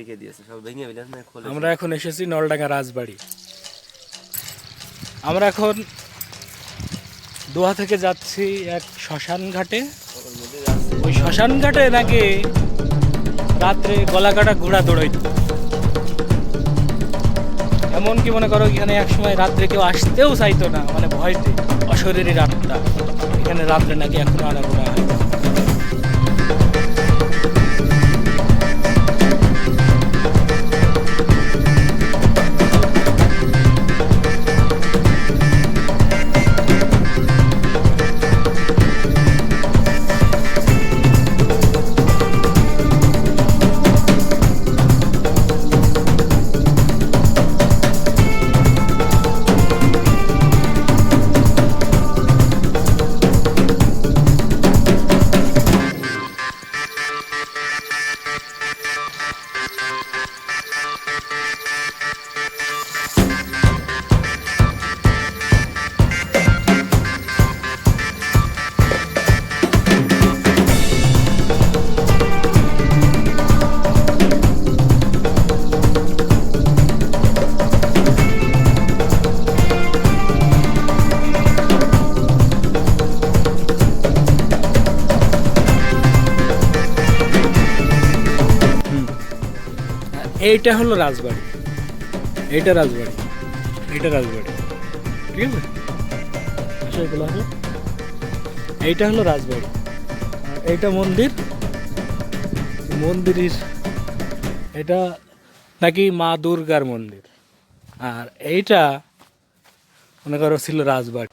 রেখে দিয়েছে সব ভেঙে ফেলে না খোলে আমরা এখন এসেছি নলডাঙ্গা রাজবাড়ি। আমরা এখন দোয়া থেকে যাচ্ছি এক শ্মশান ঘাটে। ওই শ্মশান ঘাটে নাকি রাত্রে গলা কাটা ঘোড়া দৌড়াইত। এমনকি মনে করো এখানে এক সময় রাত্রে কেউ আসতেও চাইতো না মানে ভয়তে অশরীরী রাতটা। এখানে রাত্রে নাকি এখনও আনাগোনা হয়। এইটা হলো রাজবাড়ি। এইটা রাজবাড়ি। এইটা রাজবাড়ি। ঠিক আছে? আসো এগুলো আসো এইটা হলো রাজবাড়ি। এইটা মন্দির। মন্দিরের এটা নাকি মা দুর্গার মন্দির। আর এইটা মনে করো ছিল রাজবাড়ি।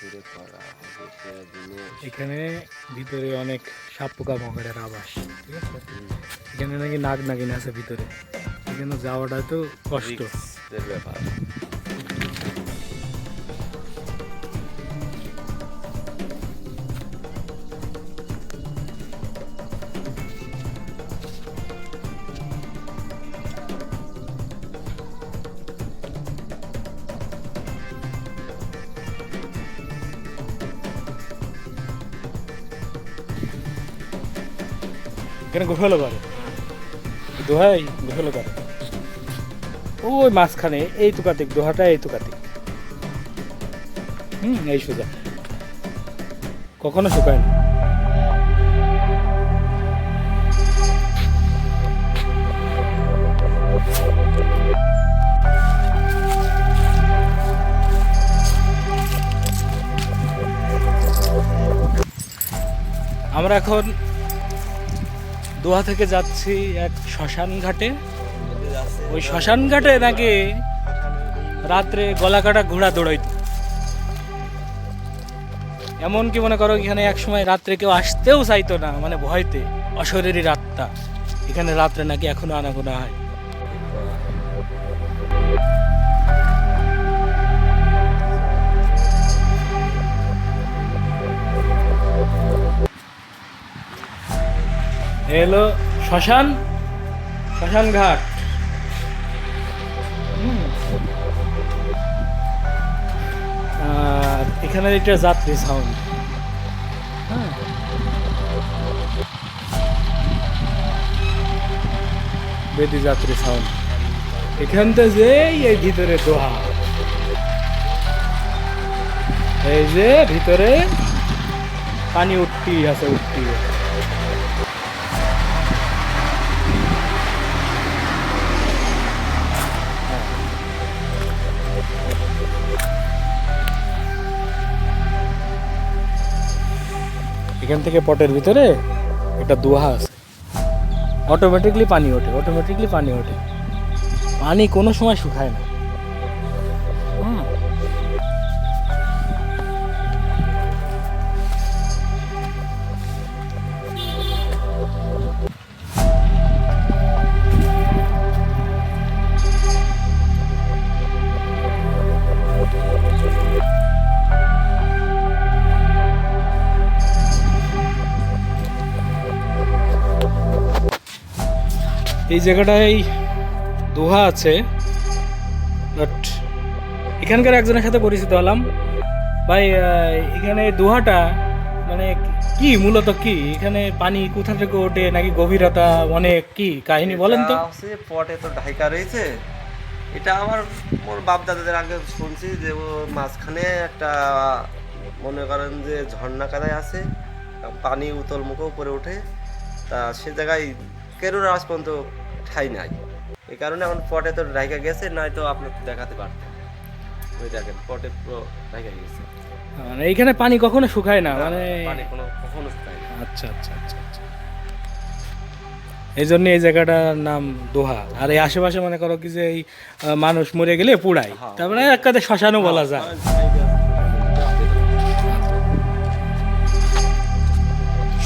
করে করা হবে সেদিনে। এখানে ভিতরে অনেক সাপ পোকা মকড়ের আবাস ঠিক আছে? এখানে নাকি নাগ নাগিন আছে ভিতরে। এখানে যাওয়াটা তো কষ্ট। ব্যাপার। এখানে গোসলও করে দোহাই গোসলও করে ওই মাঝখানে, এই তুকাতিক দোহাটা এই তুকাতিক হুম, এই সোজা। কখনো শুকায় না। আমরা এখন দোহা থেকে যাচ্ছি এক শ্মশান ঘাটে। ওই শ্মশান ঘাটে নাকি রাত্রে গলা কাটা ঘোড়া দৌড়াইত এমন কি মনে করো এখানে এক সময় রাত্রে কেউ আসতেও চাইতো না মানে ভয়তে, অশরীরী রাতটা। এখানে রাত্রে নাকি এখনও আনাগোনা হয়। এ হলো শ্মশান শ্মশান ঘাট। এখানে এটা যাত্রী সাউন্ড হ্যাঁ। বেদি যাত্রী সাউন্ড এখান থেকে যেই এই ভিতরে দোহা। এই যে ভিতরে পানি উঠতি আছে উঠতি এখান থেকে পটের ভিতরে একটা দুহা আছে। অটোমেটিকলি পানি ওঠে অটোমেটিকলি পানি ওঠে। পানি কোনো সময় শুকায় না। এই জায়গাটায় দোহা আছে বাট এখানকার একজনের সাথে পরিচিত হলাম। ভাই এখানে দোহাটা মানে কি মূলত কি? এখানে পানি কোথা থেকে ওঠে নাকি গভীরতা অনেক কি কাহিনী বলেন তো। পটে তো ঢাইকা রয়েছে। এটা আমার মোর বাপ দাদাদের আগে শুনছি যে ও মাঝখানে একটা মনে করেন যে ঝর্ণা কাদায় আছে পানি উতল মুখে উপরে ওঠে। তা সে জায়গায় কেরুর আওয়াজ পর্যন্ত ঠাই নাই। এই কারণে এখন পটে তো ঢাইকা গেছে নয়তো আপনি দেখাতে পারতেন। ওই দেখেন পটে পুরো ঢাইকা গেছে। মানে এইখানে পানি কখনো শুকায় না মানে পানি কোনো কখনো শুকায় না। আচ্ছা আচ্ছা আচ্ছা আচ্ছা। এই জন্য এই জায়গাটার নাম দোহা। আর এই আশেপাশে মনে করো কি যে এই মানুষ মরে গেলে পুড়ায়। তারপরে মানে এক কথায় শ্মশানও বলা যায়।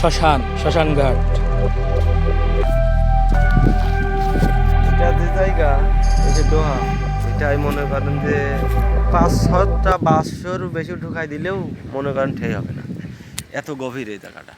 শ্মশান শ্মশান ঘাট জায়গা, এই দোহা, এটাই মনে করেন যে পাঁচ ছটা বাসর বেশি ঢুকাই দিলেও মনে করেন ঠেই হবে না। এত গভীর এই জায়গাটা।